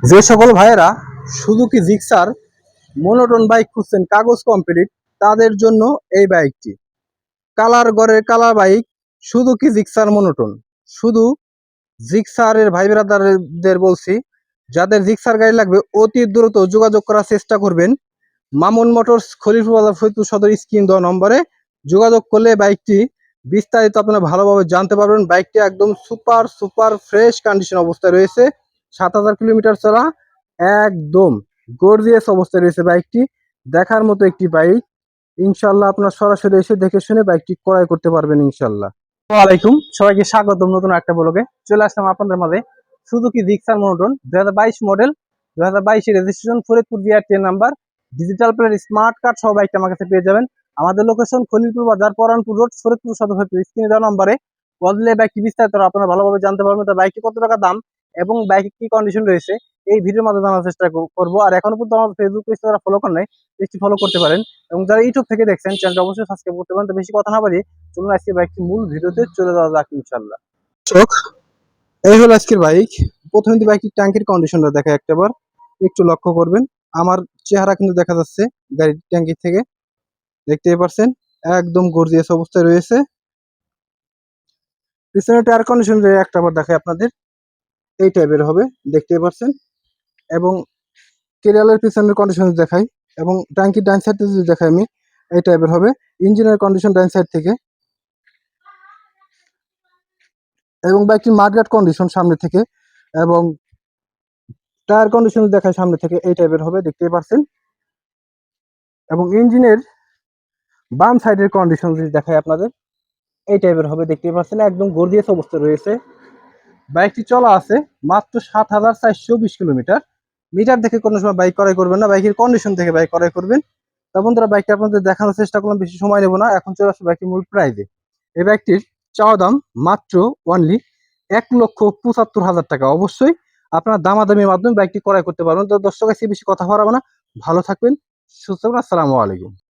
যে সকল ভাইয়েরা সুজুকি জিক্সার মনোটন বাইক খুঁজছেন কাগজ কমপ্লিট তাদের জন্য এই বাইকটি কালার গড়ের colour bike Suzuki Gixxer monotone শুধু জিক্সারের ভাই ব্রাদারদের বলছি, যাদের জিক্সার গাড়ি লাগবে, অতি দ্রুত যোগাযোগ করার চেষ্টা করবেন। মামুন মোটরস খলিফুল বাজার ফরিদপুর সদর স্ক্রিন দেওয়া নম্বরে যোগাযোগ করলে বাইকটি বিস্তারিত আপনারা ভালোভাবে জানতে পারবেন। বাইকটি একদম সুপার সুপার ফ্রেশ কন্ডিশন অবস্থায় রয়েছে। সাত হাজার কিলোমিটার চলা একদম গর্জিয়াস অবস্থায় রয়েছে বাইকটি। দেখার মতো একটি বাইক। ইনশাল্লাহ আপনার সরাসরি এসে দেখে শুনে বাইকটি ক্রয় করতে পারবেন ইনশাল্লাহ ওয়ালাইকুম। সবাইকে স্বাগতম নতুন একটা ব্লগে। চলে আসলাম আপনাদের মাঝে সুজুকি জিক্সার মনোটন দুই হাজার বাইশ মডেল, দুই হাজার বাইশের registration Faridpur BRT number digital player smart card সহ বাইকটা আমার কাছে পেয়ে যাবেন। আমাদের লোকেশন খলিলপুর বাজার, পরানপুর রোড ফরিদপুর সদর স্ক্রিনে দেওয়া নম্বরে বদলে বাইকটি বিস্তারিত আপনারা ভালোভাবে জানতে পারবেন। তো বাইকটি কত টাকা দাম? এবং বাইকের কি কন্ডিশন রয়েছে, এই ভিডিওর মাধ্যমে জানার চেষ্টা কর- করব। আর এখনও পর্যন্ত আমার ফেসবুক পেজ যারা ফলো করেন নাই ফলো করতে পারেন। এবং যারা ইউটিউব থেকে দেখছেন চ্যানেলটা অবশ্যই সাবস্ক্রাইব করতে পারেন। তো বেশি কথা না বাড়িয়ে চলুন আজকে বাইকটি মূল ভিডিওতে চলে যাওয়া যাক ইনশাল্লাহ চোখ, এই হলো আজকের বাইক প্রথমে বাইকটির ট্যাঙ্কের কন্ডিশনটা দেখা একটাবার একটু লক্ষ্য করবেন। আমার চেহারা কিন্তু দেখা যাচ্ছে গাড়ির ট্যাঙ্কি থেকে। দেখতেই পারছেন, একদম গর্জিয়াস অবস্থায় রয়েছে। পিছনে টায়ার কন্ডিশন একটা বার দেখাই আপনাদের। এই টাইপের হবে, দেখতে পারছেন এবং কেরিয়ালের পিছনের কন্ডিশন দেখাই, এবং ট্যাঙ্কির ডাইন সাইড যদি দেখাই আমি, এই টাইপের হবে। ইঞ্জিনের কন্ডিশন ডাইন সাইড থেকে। এবং বাইকটির মাঠগাট কন্ডিশন সামনে থেকে, এবং টায়ার কন্ডিশন দেখায় সামনে থেকে, এই টাইপের হবে দেখতেই পারছেন এবং ইঞ্জিনের বাম সাইডের কন্ডিশন যদি দেখায় আপনাদের, এই টাইপের হবে দেখতেই পাচ্ছেন? একদম গর্জিয়াস অবস্থা রয়েছে। বাইকটি চলা আছে মাত্র সাত হাজার চারশো বিশ কিলোমিটার। মিটার দেখে কোনো সময় বাইক ক্রয় করবেন না, বাইকের কন্ডিশন থেকে বাইক ক্রয় করবেন। তা বন্ধুরা, বাইকটি আপনাদের দেখানোর চেষ্টা করলাম, বেশি সময় নেব না, এখন চলে আসবে বাইকটির মূল প্রাইজে এই বাইকটির চাওয়া দাম মাত্র অনলি এক লক্ষ পঁচাত্তর হাজার টাকা। অবশ্যই আপনার দামাদামির মাধ্যমে বাইকটি ক্রয় করতে পারবেন। তো দর্শক বেশি কথা বাড়াবো না। ভালো থাকবেন, সুস্থ আসসালামু আলাইকুম।